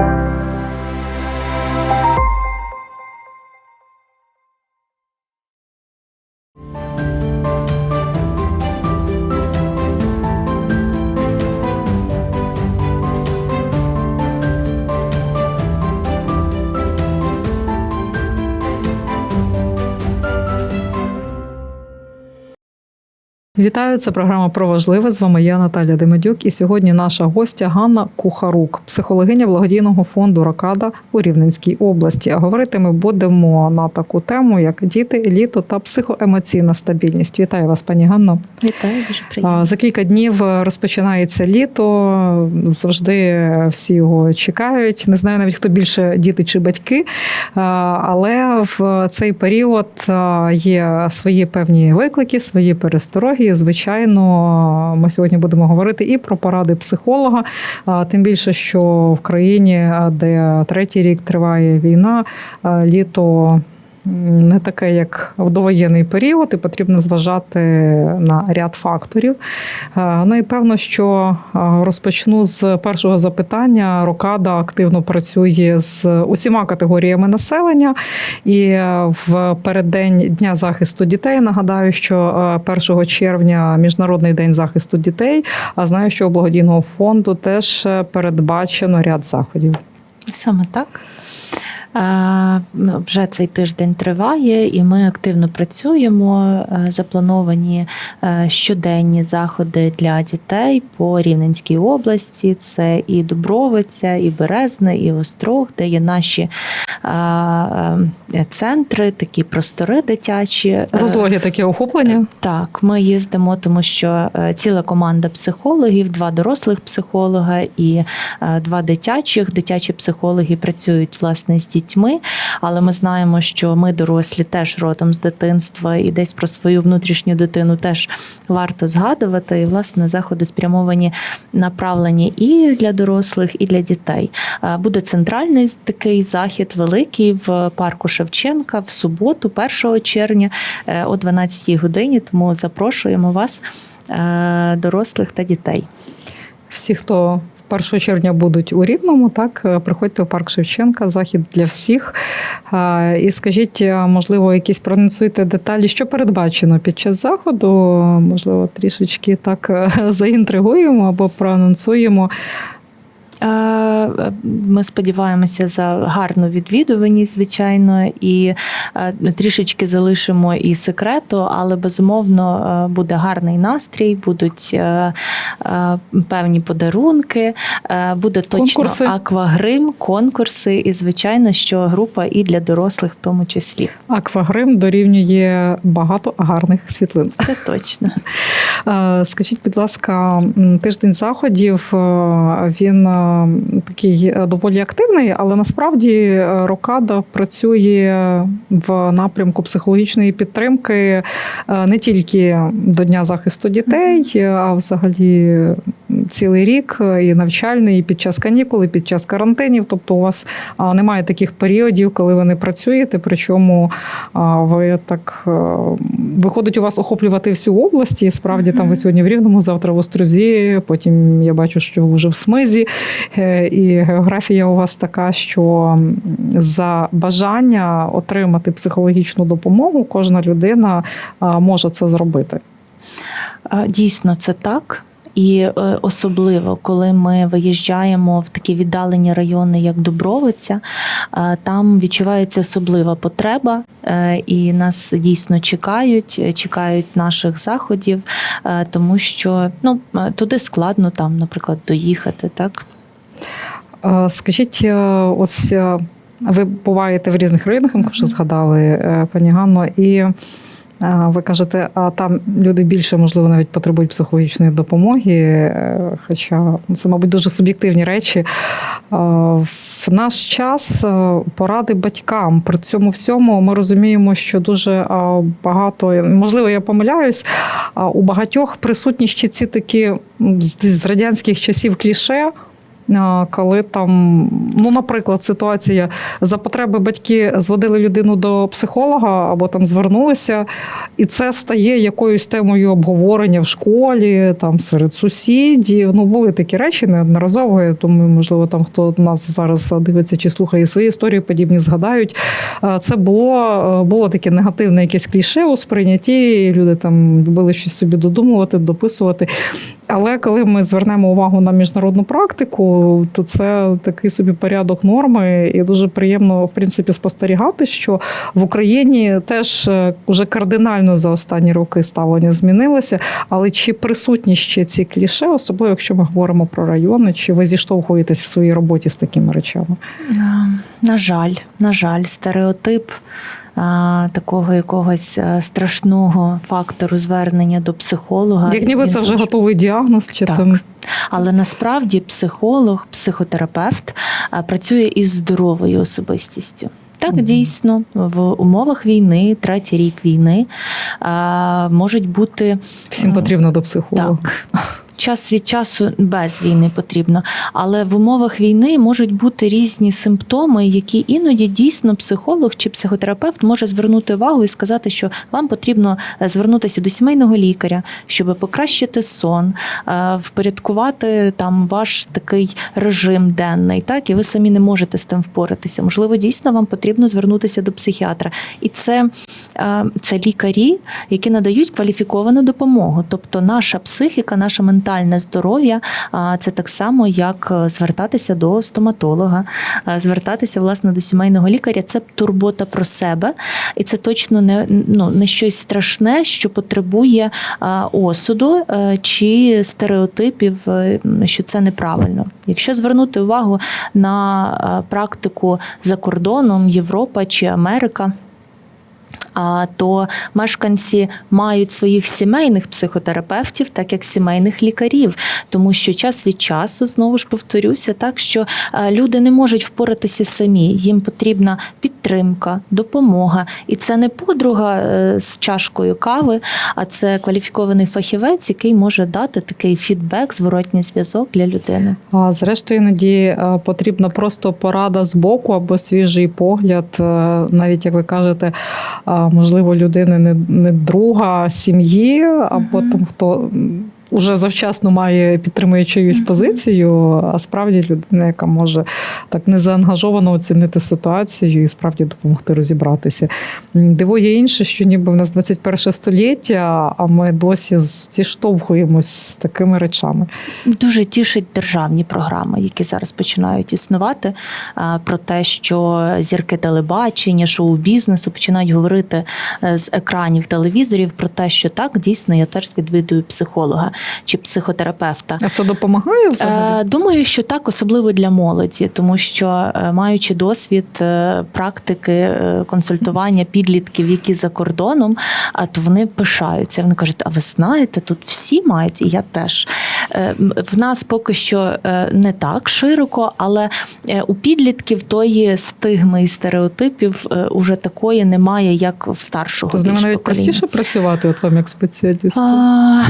Thank you. Вітаю, це програма про важливе. З вами я Наталя Демедюк. І сьогодні наша гостя Ганна Кухарук, психологиня благодійного фонду Рокада у Рівненській області. А говорити ми будемо на таку тему, як діти, літо та психоемоційна стабільність. Вітаю вас, пані Ганно. Вітаю, дуже приємно. За кілька днів розпочинається літо. Завжди всі його чекають. Не знаю навіть хто більше діти чи батьки. Але в цей період є свої певні виклики, свої перестороги. Звичайно, ми сьогодні будемо говорити і про поради психолога. Тим більше, що в країні, де третій рік триває війна, літо не таке, як в довоєнний період, і потрібно зважати на ряд факторів. Е, Ну і певно, що е, розпочну з першого запитання. Рокада активно працює з усіма категоріями населення. І е, в переддень Дня захисту дітей нагадаю, що е, 1 червня Міжнародний день захисту дітей. А знаю, що у благодійного фонду теж передбачено ряд заходів. Саме так. Е, Вже цей тиждень триває, і ми активно працюємо. Е, Заплановані е, щоденні заходи для дітей по Рівненській області. Це і Дубровиця, і Березне, і Острог, де є наші центри, такі простори дитячі. Розлоги таке охоплення. Так, ми їздимо, тому що ціла команда психологів, два дорослих психолога і два дитячих. Дитячі психологи працюють власне з дітьми, але ми знаємо, що ми дорослі теж родом з дитинства, і десь про свою внутрішню дитину теж варто згадувати. І власне заходи спрямовані направлені і для дорослих, і для дітей. Буде центральний такий захід великий в парку Шевченка в суботу, 1 червня е, о 12 годині. Тому запрошуємо вас, е, дорослих та дітей. Всі, хто 1 червня будуть у Рівному, так е, приходьте у парк Шевченка, захід для всіх. І скажіть, е, можливо, якісь проанонсуйте деталі, що передбачено під час заходу. Можливо, трішечки так е, заінтригуємо або проанонсуємо. Е, Ми сподіваємося за гарну відвідуваність, звичайно, і е, трішечки залишимо і секрету, але безумовно е, буде гарний настрій, будуть певні подарунки, буде точно Конкурси. аквагрим, конкурси, і звичайно, що група і для дорослих в тому числі. Аквагрим дорівнює багато гарних світлин. Це точно. Скажіть, будь ласка, тиждень заходів він такий е, доволі активний, але насправді е, Рокада працює в напрямку психологічної підтримки е, не тільки до Дня захисту дітей, а взагалі цілий рік е, і навчальний, і під час канікул, і під час карантинів. Тобто у вас немає таких періодів, коли ви не працюєте, причому ви так е, виходить у вас охоплювати всю область. І справді там ви сьогодні в Рівному, завтра в Острозі. Потім я бачу, що ви вже в Смизі. Е, І географія у вас така, що за бажання отримати психологічну допомогу кожна людина може це зробити. Дійсно, це так. І е, особливо, коли ми виїжджаємо в такі віддалені райони, як Дубровиця, е, там відчувається особлива потреба, е, і нас дійсно чекають, чекають наших заходів, тому що ну туди складно там, наприклад, доїхати. Так Скажіть, ось ви буваєте в різних районах, ми вже згадали, пані Ганно, і ви кажете, а там люди більше, можливо, навіть потребують психологічної допомоги, е, хоча це, мабуть, дуже суб'єктивні речі. В наш час е, поради батькам при цьому всьому ми розуміємо, що дуже багато, можливо, я помиляюсь, у багатьох присутні ще ці такі з радянських часів кліше коли там, ну, наприклад, ситуація за потреби батьки зводили людину до психолога або там звернулися, і це стає якоюсь темою обговорення в школі, там серед сусідів. Ну, були такі речі неодноразово. Я думаю, можливо, там хто нас зараз дивиться чи слухає свої історії, подібні згадають. Це було, було таке негативне якесь кліше у сприйнятті. Люди там любили щось собі додумувати, дописувати. Але коли ми звернемо увагу на міжнародну практику, то це такий собі порядок норми, і дуже приємно в принципі спостерігати, що в Україні теж е, уже кардинально за останні роки ставлення змінилося. Але чи присутні ще ці кліше, особливо якщо ми говоримо про райони, чи ви зіштовхуєтесь в своїй роботі з такими речами? На жаль, на жаль, стереотип такого якогось страшного фактору звернення до психолога. Як ніби це вже готовий діагноз, чи Так. там Але насправді психолог, психотерапевт працює із здоровою особистістю. Так, дійсно, в умовах війни, третій рік війни, можуть бути всім потрібно до психолога? так. Час від часу без війни потрібно, але в умовах війни можуть бути різні симптоми, які іноді дійсно психолог чи психотерапевт може звернути увагу і сказати, що вам потрібно е, звернутися до сімейного лікаря, щоб покращити сон, е, впорядкувати там ваш такий режим денний, так? І ви самі не можете з тим впоратися. Можливо, дійсно вам потрібно звернутися до психіатра, і це, це лікарі, які надають кваліфіковану допомогу. Тобто, наша психіка, наше ментальне здоров'я це так само, як е, звертатися до стоматолога, звертатися власне до сімейного лікаря. Це турбота про себе, і це точно не, ну, не щось страшне, що потребує осуду е, чи стереотипів, е, що це неправильно. Якщо звернути увагу на практику за кордоном, Європа чи Америка. То мешканці мають своїх сімейних психотерапевтів, так як сімейних лікарів, тому що час від часу знову ж повторюся, так що е, люди не можуть впоратися самі. Їм потрібна підтримка, допомога, і це не подруга е, з чашкою кави, а це кваліфікований фахівець, який може дати такий фідбек, зворотній зв'язок для людини. А зрештою, іноді е, потрібна просто порада з боку або свіжий погляд, навіть як ви кажете, можливо, людини не, не друга сім'ї, або Мгм. там хто. М, Уже завчасно має підтримує чиюсь позицію, а справді людина, яка може так незаангажовано оцінити ситуацію і справді допомогти розібратися. М, Дивує інше, що ніби в нас 21 століття, а ми досі зіштовхуємось з такими речами. Дуже тішить державні програми, які зараз починають існувати, про те, що зірки телебачення, шоу-бізнесу починають говорити е, з екранів телевізорів про те, що так дійсно я теж відвідую психолога чи психотерапевта. А це допомагає взагалі? Е, Думаю, що так, особливо для молоді, тому що е, маючи досвід е, практики консультування підлітків, які за кордоном, а то вони пишаються. Вони кажуть: а ви знаєте, тут всі мають, і я теж. В нас поки що не так широко, але у підлітків тої стигми і стереотипів уже такої немає, як в старшого. То з ними навіть покоління. простіше працювати, от вам як спеціалісту. А,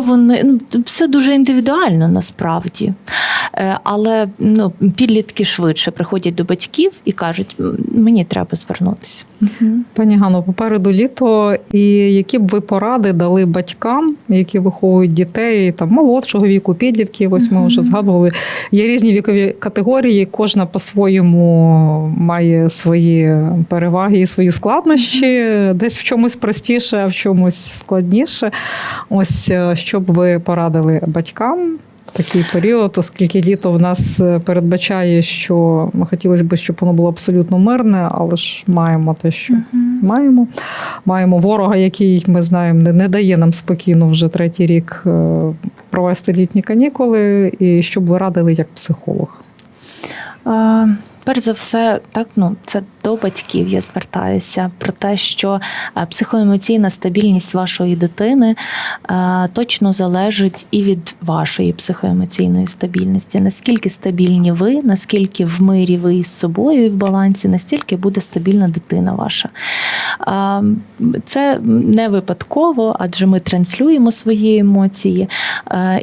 вони ну все дуже індивідуально насправді. Е, Але ну, підлітки швидше приходять до батьків і кажуть, мені треба звернутися. Пані Гано, попереду літо, і які б ви поради дали батькам, які виховують дітей там молодшого віку, підлітків? Ось ми вже згадували. Є різні вікові категорії, кожна по-своєму має свої переваги і свої складнощі. Десь в чомусь простіше, а в чомусь складніше. Ось е, що б ви порадили батькам? Такий період, оскільки літо в нас е, передбачає, що ми хотілося б, щоб воно було абсолютно мирне, але ж маємо те, що маємо. Маємо ворога, який ми знаємо, не, не дає нам спокійно вже третій рік е, провести літні канікули. І що б ви радили як психолог? А, Перш за все, так ну це до батьків я звертаюся про те, що е, психоемоційна стабільність вашої дитини е, точно залежить і від вашої психоемоційної стабільності. Наскільки стабільні ви, наскільки в мирі ви із собою і в балансі, настільки буде стабільна дитина ваша. Е, Це не випадково, адже ми транслюємо свої емоції.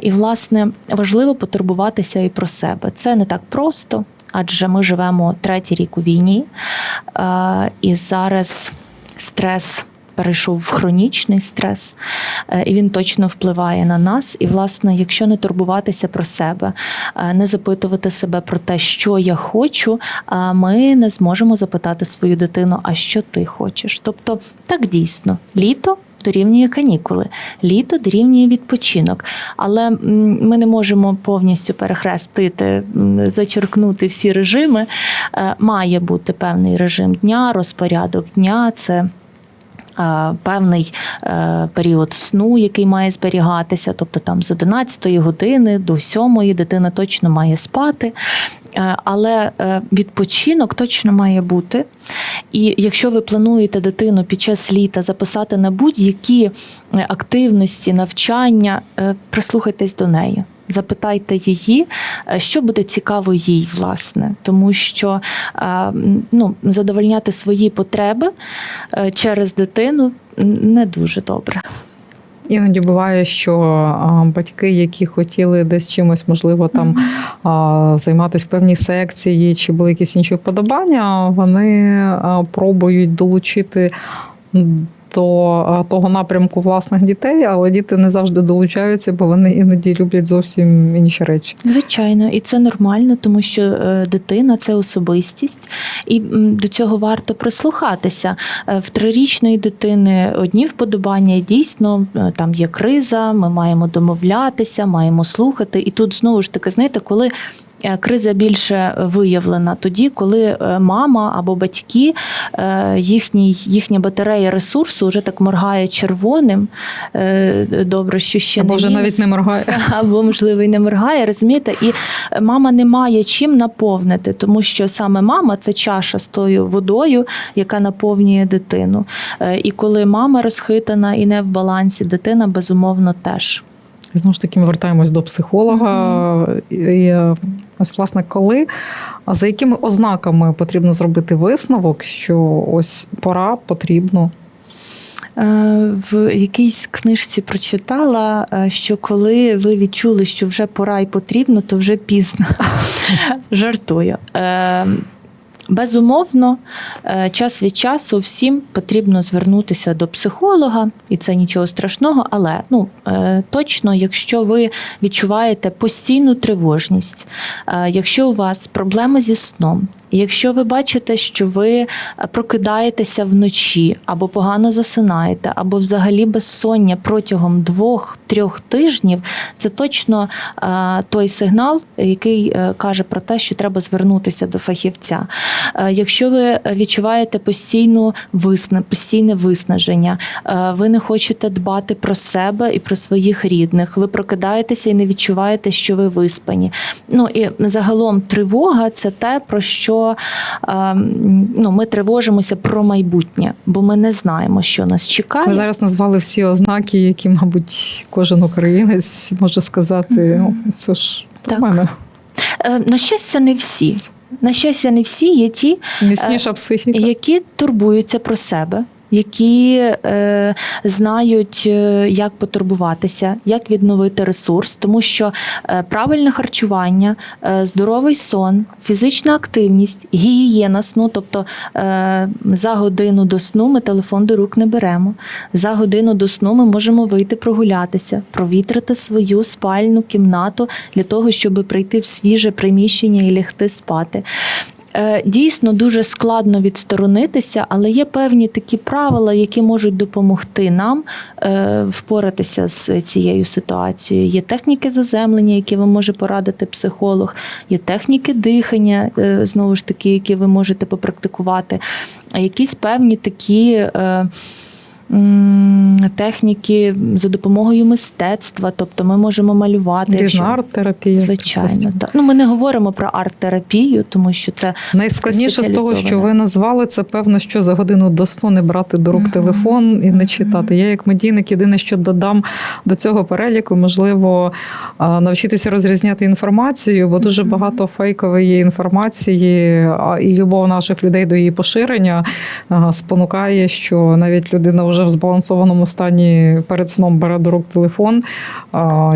І, власне, важливо потурбуватися і про себе. Це не так просто адже ми живемо третій рік у війні, е, і зараз стрес. Перейшов в хронічний стрес, е, і він точно впливає на нас. І, власне, якщо не турбуватися про себе, е, не запитувати себе про те, що я хочу, ми не зможемо запитати свою дитину, а що ти хочеш. Тобто, так дійсно, літо. Дорівнює канікули, літо дорівнює відпочинок, але ми не можемо повністю перехрестити, зачеркнути всі режими. Е, Має бути певний режим дня, розпорядок дня. Це Певний е, період сну, який має зберігатися, тобто там з 11 години до 7 дитина точно має спати. Е, Але е, відпочинок точно має бути. І якщо ви плануєте дитину під час літа записати на будь-які е, активності, навчання, е, прислухайтесь до неї. Запитайте її, е, що буде цікаво їй, власне, тому що е, ну, задовольняти свої потреби е, через дитину не дуже добре. Іноді буває, що батьки, які хотіли десь чимось, можливо, там займатися в певній секції, чи були якісь інші вподобання, вони пробують долучити. До того напрямку власних дітей, але діти не завжди долучаються, бо вони іноді люблять зовсім інші речі. Звичайно, і це нормально, тому що е, дитина це особистість, і до цього варто прислухатися. Е, В трирічної дитини одні вподобання, дійсно е, там є криза, ми маємо домовлятися, маємо слухати. І тут знову ж таки, знаєте, коли. Е, Криза більше виявлена тоді, коли е, мама або батьки, е, їхній, їхня батарея ресурсу вже так моргає червоним. Добре, що ще Або не вже навіть не моргає. або можливо і не моргає, розумієте? І мама не має чим наповнити, тому що саме мама це чаша з тою водою, яка наповнює дитину. І коли мама розхитана і не в балансі, дитина безумовно теж. Знову ж таки, ми вертаємось до психолога. І, і ось, власне, коли, а за якими ознаками потрібно зробити висновок, що ось пора потрібно. Е, В якійсь книжці прочитала, е, що коли ви відчули, що вже пора і потрібно, то вже пізно. Жартую. Безумовно, е, час від часу всім потрібно звернутися до психолога, і це нічого страшного. Але ну е, точно, якщо ви відчуваєте постійну тривожність, е, якщо у вас проблеми зі сном, якщо ви бачите, що ви прокидаєтеся вночі або погано засинаєте, або взагалі безсоння протягом двох-трьох тижнів, це точно е, той сигнал, який е, каже про те, що треба звернутися до фахівця. Е, Якщо ви відчуваєте постійну висна, постійне виснаження, ви не хочете дбати про себе і про своїх рідних, ви прокидаєтеся і не відчуваєте, що ви виспані. Ну і загалом тривога це те, про що е, ну, ми тривожимося про майбутнє, бо ми не знаємо, що нас чекає. Ми зараз назвали всі ознаки, які, мабуть, кожен українець може сказати. «О, Це ж Так. мене Е, На щастя, не всі. На щастя, не всі є ті, міцніша психіка. які турбуються про себе. Які е, знають, е, як потурбуватися, як відновити ресурс, тому що е, правильне харчування, е, здоровий сон, фізична активність, гігієна сну, тобто е, за годину до сну ми телефон до рук не беремо. За годину до сну ми можемо вийти прогулятися, провітрити свою спальну кімнату для того, щоб прийти в свіже приміщення і лягти спати. Е, Дійсно дуже складно відсторонитися, але є певні такі правила, які можуть допомогти нам е, впоратися з цією ситуацією. Є техніки заземлення, які вам може порадити психолог, є техніки дихання, е, знову ж таки, які ви можете попрактикувати. А якісь певні такі. Техніки за допомогою мистецтва, тобто ми можемо малювати. Різна арт-терапія. Звичайно, так. Ну ми не говоримо про арт-терапію, тому що це Найскладніше з того, що ви назвали, це певно, що за годину до сну не брати до рук Мгм. телефон і не читати. Я як медійник єдине, що додам до цього переліку, можливо, навчитися розрізняти інформацію, бо дуже багато фейкової інформації і любов наших людей до її поширення спонукає, що навіть людина вже в збалансованому стані перед сном бере до рук телефон,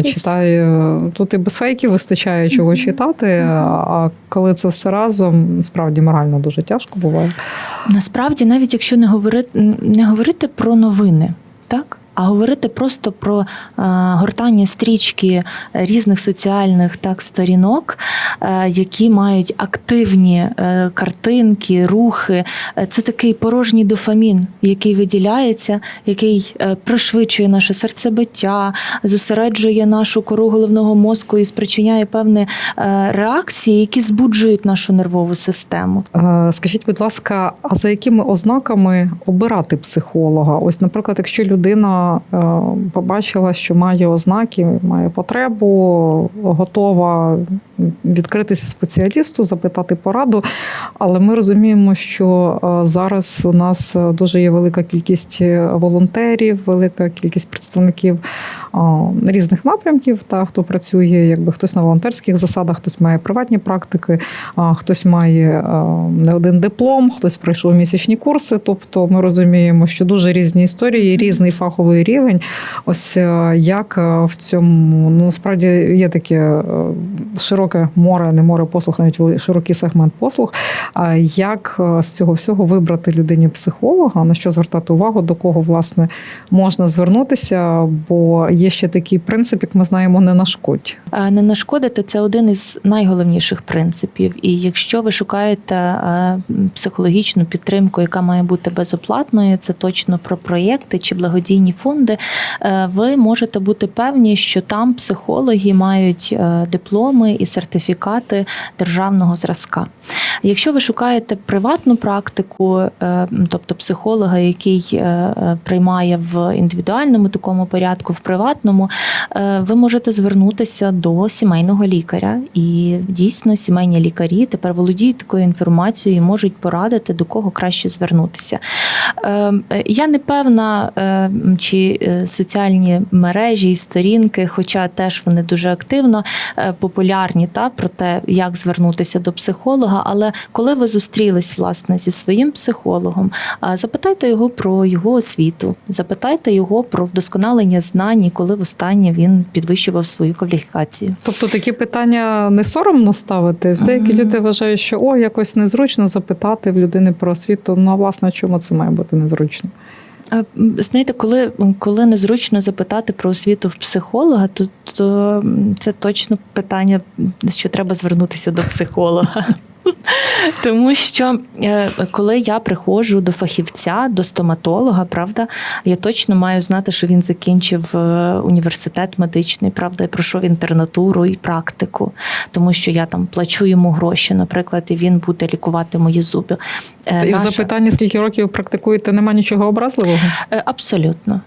читає. Тут і без фейків вистачає чого читати. А коли це все разом, справді морально дуже тяжко буває. Насправді, навіть якщо не говорити, не говорити про новини, так? А говорити просто про е, гортання стрічки різних соціальних так сторінок, е, які мають активні е, картинки, рухи. Це такий порожній дофамін, який виділяється, який пришвидшує наше серцебиття, зосереджує нашу кору головного мозку і спричиняє певні реакції, які збуджують нашу нервову систему. Скажіть, будь ласка, а за якими ознаками обирати психолога? Ось, наприклад, якщо людина е, побачила, що має ознаки, має потребу, готова відкритися спеціалісту, запитати пораду. Але ми розуміємо, що е, зараз у нас дуже є велика кількість е, волонтерів, велика кількість представників різних напрямків, та хто працює, якби хтось на волонтерських засадах, хтось має приватні практики, хтось має не один диплом, хтось пройшов місячні курси. Тобто ми розуміємо, що дуже різні історії, різний фаховий рівень. Ось е, як е, в цьому ну насправді є таке е, широке море, не море послуг, навіть широкий сегмент послуг. А як з цього всього вибрати людині психолога, на що звертати увагу, до кого власне можна звернутися? Бо є ще такий принцип, як ми знаємо, не нашкодь. Не нашкодити це один із найголовніших принципів. І якщо ви шукаєте психологічну підтримку, яка має бути безоплатною, це точно про проєкти чи благодійні фонди. е, Ви можете бути певні, що там психологи мають е, дипломи і сертифікати державного зразка. Якщо ви шукаєте приватну практику, е, тобто психолога, який приймає в індивідуальному такому порядку, в приватному, ви можете звернутися до сімейного лікаря. І дійсно сімейні лікарі тепер володіють такою інформацією і можуть порадити, до кого краще звернутися. Е, е, Я не певна, чи е, соціальні мережі і сторінки, хоча теж вони дуже активно е, популярні та про те, як звернутися до психолога. Але коли ви зустрілись власне зі своїм психологом, запитайте його про його освіту, запитайте його про вдосконалення знань, і коли востаннє він підвищував свою кваліфікацію. Тобто такі питання не соромно ставити. Деякі Мгм. люди вважають, що о, якось незручно запитати в людини про освіту. Ну а власне, чому це має бути незручно? Знаєте, коли, коли незручно запитати про освіту в психолога, то, то це точно питання, що треба звернутися до психолога. Тому що е, коли я приходжу до фахівця, до стоматолога, правда, я точно маю знати, що він закінчив е, університет медичний, правда, і пройшов інтернатуру і практику, тому що я там плачу йому гроші, наприклад, і він буде лікувати мої зуби. Е, І в наша- запитанні, скільки років практикуєте, нема нічого образливого? Абсолютно.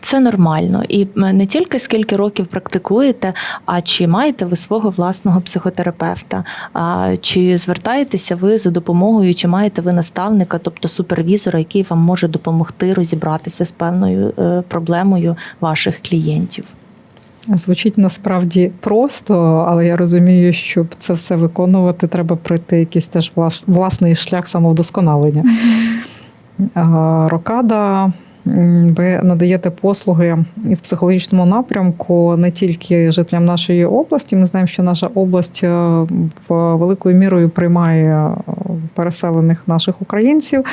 Це нормально. І не тільки скільки років практикуєте, а чи маєте ви свого власного психотерапевта, а чи звертаєтеся ви за допомогою, чи маєте ви наставника, тобто супервізора, який вам може допомогти розібратися з певною е, проблемою ваших клієнтів. Звучить насправді просто, але я розумію, щоб це все виконувати, треба пройти якийсь теж влас- власний шлях самовдосконалення. Рокада. Ви надаєте послуги і в психологічному напрямку не тільки жителям нашої області. Ми знаємо, що наша область е, в великою мірою приймає е, переселених наших українців,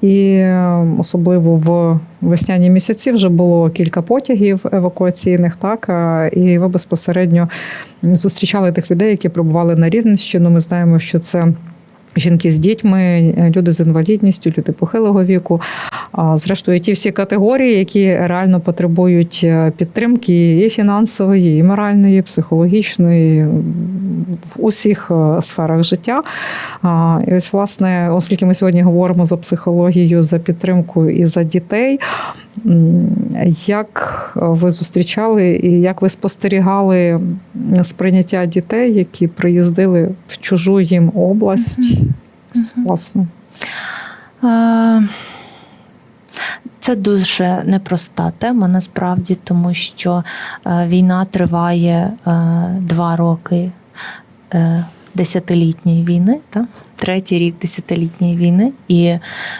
і е, особливо в весняні місяці вже було кілька потягів евакуаційних. Так і ви безпосередньо зустрічали тих людей, які прибували на Рівненщину. Ми знаємо, що це. Жінки з дітьми, люди з інвалідністю, люди похилого віку. Зрештою, ті всі категорії, які реально потребують е, підтримки і фінансової, і моральної, і психологічної в усіх е, сферах життя. І ось, власне, оскільки ми сьогодні говоримо за психологію, за підтримку і за дітей. Як ви зустрічали і як ви спостерігали сприйняття дітей, які приїздили в чужу їм область? Мгм. Власне. Це дуже непроста тема насправді, тому що е, війна триває е, два роки е, десятилітньої війни, та? третій рік десятилітньої війни, і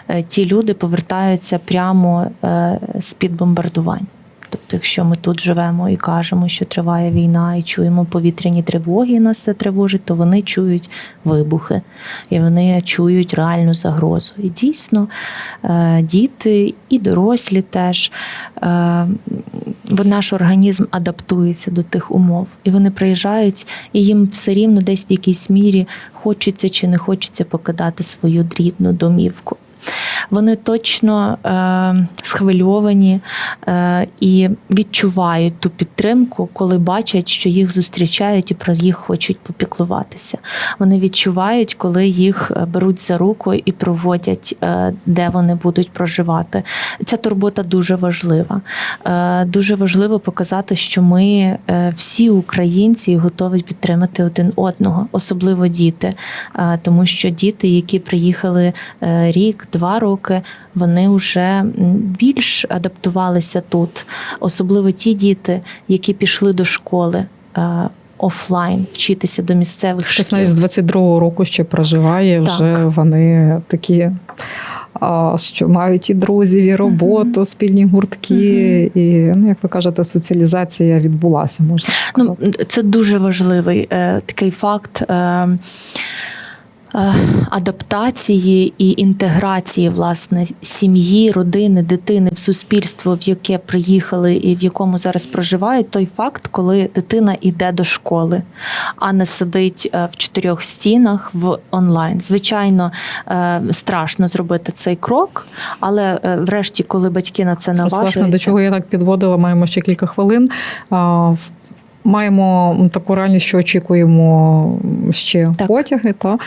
е, ті люди повертаються прямо е, з-під бомбардувань. Тобто, якщо ми тут живемо і кажемо, що триває війна, і чуємо повітряні тривоги, і нас це тривожить, то вони чують вибухи, і вони чують реальну загрозу. І дійсно, е, діти і дорослі теж е, наш організм адаптується до тих умов, і вони приїжджають, і їм все рівно десь в якійсь мірі хочеться чи не хочеться покидати свою рідну домівку. Вони точно е, схвильовані е, і відчувають ту підтримку, коли бачать, що їх зустрічають і про їх хочуть попіклуватися. Вони відчувають, коли їх е, беруть за руку і проводять, е, де вони будуть проживати. Ця турбота дуже важлива. Е, Дуже важливо показати, що ми е, всі українці готові підтримати один одного, особливо діти, Е, тому що діти, які приїхали е, рік, два роки, вони вже більш адаптувалися тут, особливо ті діти, які пішли до школи. е, Офлайн вчитися до місцевих Хтось шкіл. навіть з 22-го року ще проживає, Так. вже вони такі. Що мають і друзів, і роботу, спільні гуртки, і ну як ви кажете, соціалізація відбулася, можна сказати. Ну, це дуже важливий е, такий факт. Е, Адаптації і інтеграції власне сім'ї, родини, дитини в суспільство, в яке приїхали і в якому зараз проживають, той факт, коли дитина йде до школи, а не сидить е, в чотирьох стінах в онлайн. Звичайно, е, страшно зробити цей крок, але е, врешті, коли батьки на це Ось, наважуються, власне, до чого я так підводила, маємо ще кілька хвилин. Маємо таку реальність, що очікуємо ще Так. потяги. Та?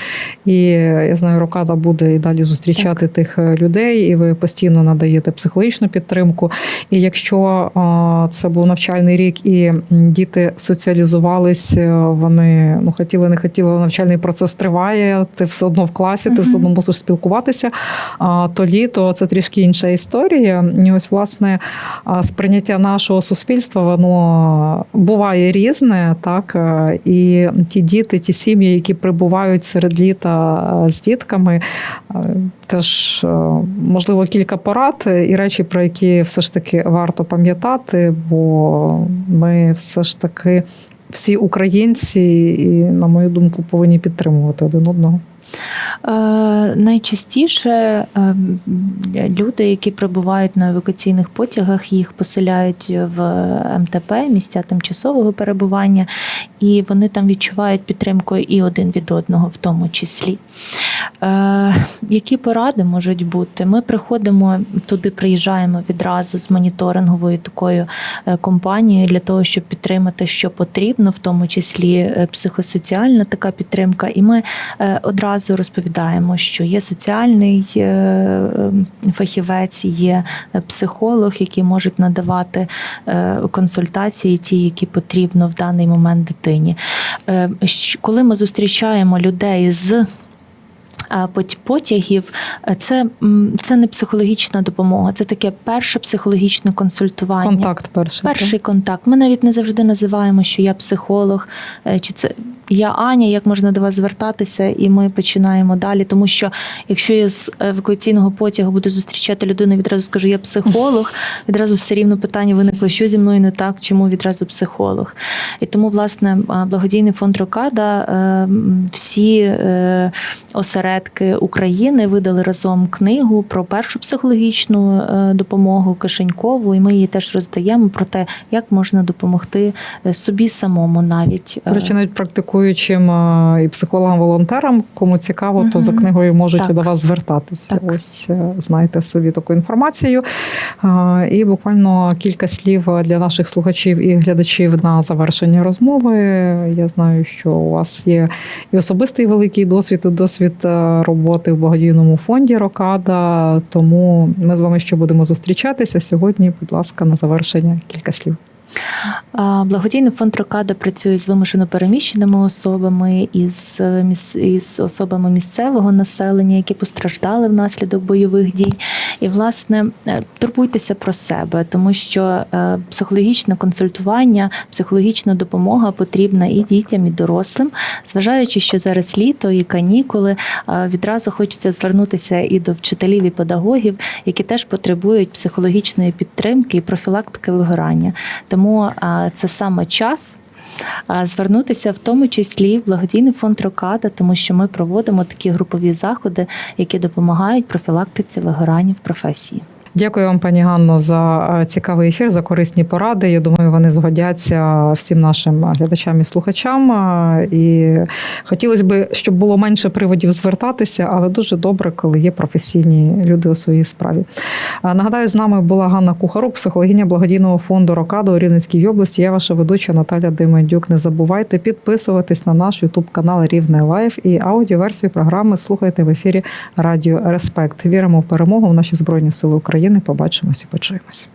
І я знаю, Рокада буде і далі зустрічати тих е, людей, і ви постійно надаєте психологічну підтримку. І якщо а, це був навчальний рік, і діти соціалізувались, е, вони ну хотіли, не хотіли, навчальний процес триває. Ти все одно в класі, ти все одно мусиш спілкуватися. А то літо це трішки інша історія. І ось власне сприйняття нашого суспільства воно буває різне, так е, і ті діти, ті сім'ї, які прибувають серед літа е, з дітками, е, теж можливо кілька порад і речі, про які все ж таки варто пам'ятати, бо ми все ж таки. Всі українці, і, на мою думку, повинні підтримувати один одного. Е, Найчастіше е, люди, які прибувають на евакуаційних потягах, їх поселяють в МТП, місця тимчасового перебування, і вони там відчувають підтримку і один від одного, в тому числі. Е, Які поради можуть бути? Ми приходимо туди, приїжджаємо відразу з моніторинговою такою компанією для того, щоб підтримати, що потрібно, в тому числі психосоціальна така підтримка. І ми е, одразу розповідаємо, що є соціальний е, е, фахівець, є психолог, які можуть надавати е, консультації, ті, які потрібно в даний момент дитині. Коли ми зустрічаємо людей з потягів, це, це не психологічна допомога, це таке перше психологічне консультування. Контакт перший. Перший контакт. Ми навіть не завжди називаємо, що я психолог, чи це я Аня, як можна до вас звертатися, і ми починаємо далі. Тому що якщо я з евакуаційного потягу буду зустрічати людину, відразу скажу, я психолог, відразу все рівно питання виникло, що зі мною не так, чому відразу психолог. І тому, власне, благодійний фонд Рокада е, всі е, осередки України видали разом книгу про першу психологічну е, допомогу кишенькову, і ми її теж роздаємо про те, як можна допомогти собі самому навіть. До речі, навіть практикує практикуючим і психологам-волонтерам. Кому цікаво, то за книгою можуть Так. до вас звертатися. Так. Ось е, знайте собі таку інформацію. І буквально кілька слів для наших слухачів і глядачів на завершення розмови. Я знаю, що у вас є і особистий великий досвід, і досвід е, роботи в благодійному фонді Рокада. Тому ми з вами ще будемо зустрічатися сьогодні. Будь ласка, на завершення кілька слів. Благодійний фонд Рокада працює з вимушено переміщеними особами із, е, із особами місцевого населення, які постраждали внаслідок бойових дій. І, власне, е, турбуйтеся про себе, тому що е, психологічне консультування, психологічна допомога потрібна і дітям, і дорослим. Зважаючи, що зараз літо і канікули, відразу хочеться звернутися і до вчителів і педагогів, які теж потребують психологічної підтримки і профілактики вигорання. Тому це саме час. Звернутися в тому числі в благодійний фонд Рокада, тому що ми проводимо такі групові заходи, які допомагають профілактиці вигорання в професії. Дякую вам, пані Ганно, за е, цікавий ефір, за корисні поради. Я думаю, вони згодяться всім нашим глядачам і слухачам. Е, І хотілося б, щоб було менше приводів звертатися, але дуже добре, коли є професійні люди у своїй справі. Е, Нагадаю, з нами була Ганна Кухарук, психологиня благодійного фонду Рокадо у Рівненській області. Я ваша ведуча Наталя Демендюк. Не забувайте підписуватись на наш Ютуб канал Рівне Лайф і аудіоверсію програми слухайте в ефірі Радіо Респект. Віримо в перемогу в наші збройні сили України. Побачимось і почуємось.